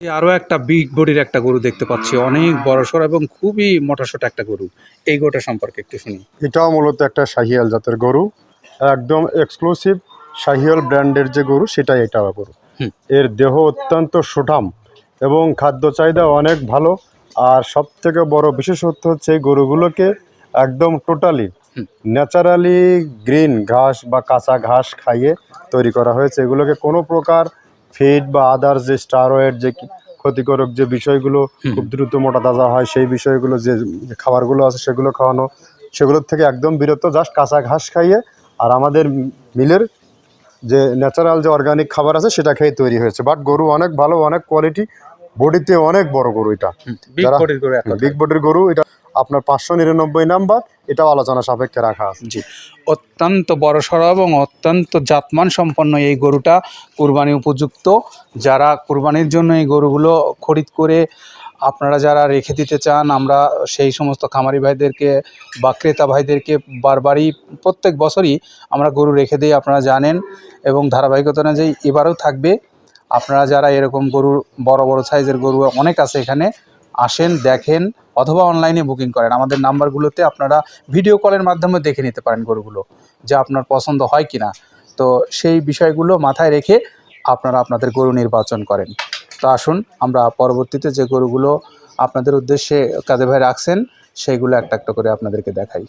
এই আরও একটা বিগ বডির একটা গরু দেখতে পাচ্ছি। অনেক বড়সড় এবং খুবই মোটাসোটা একটা গরু। এই গরুটা সম্পর্কে একটু শুনি। এটাও মূলত একটা শাহিয়াল জাতের গরু। একদম এক্সক্লুসিভ শাহিয়াল ব্র্যান্ডের যে গরু সেটাই এটা গরু। এর দেহ অত্যন্ত সুঠাম এবং খাদ্য চাহিদা অনেক ভালো। আর সব থেকে বড় বিশেষত্ব হচ্ছে এই গরুগুলোকে একদম টোটালি ন্যাচারালি গ্রিন ঘাস বা কাঁচা ঘাস খাইয়ে তৈরি করা হয়েছে। এগুলোকে কোনো প্রকার ফিড বা আদার্স যে স্টারয়েড যে ক্ষতিকারক যে বিষয়গুলো খুব দ্রুত মোটা তাজা হয় সেই বিষয়গুলো যে খাবারগুলো আছে সেগুলো খাওয়ানো সেগুলোর থেকে একদম বিরত জাস্ট কাঁচা ঘাস খাইয়ে আর আমাদের মিলের যে ন্যাচারাল যে অর্গানিক খাবার আছে সেটা খেয়ে তৈরি হয়েছে। বাট গরু অনেক ভালো অনেক কোয়ালিটি বডিতে অনেক বড় গরু এটা। বিগ বডির গরু এটা আপনার পাঁচশো নিরানব্বই নাম্বার, এটাও আলোচনা সাপেক্ষে রাখা আছে। জি। অত্যন্ত বড়সড় এবং অত্যন্ত জাতমান সম্পন্ন এই গরুটা কুরবানি উপযুক্ত। যারা কুরবানির জন্য এই গরুগুলো খরিদ করে আপনারা যারা রেখে দিতে চান, আমরা সেই সমস্ত খামারি ভাইদেরকে বা ক্রেতা ভাইদেরকে বারবারই প্রত্যেক বছরই আমরা গরু রেখে দিই, আপনারা জানেন। এবং ধারাবাহিকতা অনুযায়ী এবারেও থাকবে। আপনারা যারা এরকম গরুর বড় বড় সাইজের গরু অনেক আছে এখানে আসেন, দেখেন অথবা অনলাইনে বুকিং করেন। আমাদের নাম্বারগুলোতে আপনারা ভিডিও কলের মাধ্যমে দেখে নিতে পারেন গরুগুলো, যে আপনার পছন্দ হয় কি না তো সেই বিষয়গুলো মাথায় রেখে আপনারা আপনাদের গরু নির্বাচন করেন। তো আসুন, আমরা পরবর্তীতে যে গরুগুলো আপনাদের উদ্দেশ্যে কাজে ভাই রাখছেন সেইগুলো একটা একটা করে আপনাদেরকে দেখাই।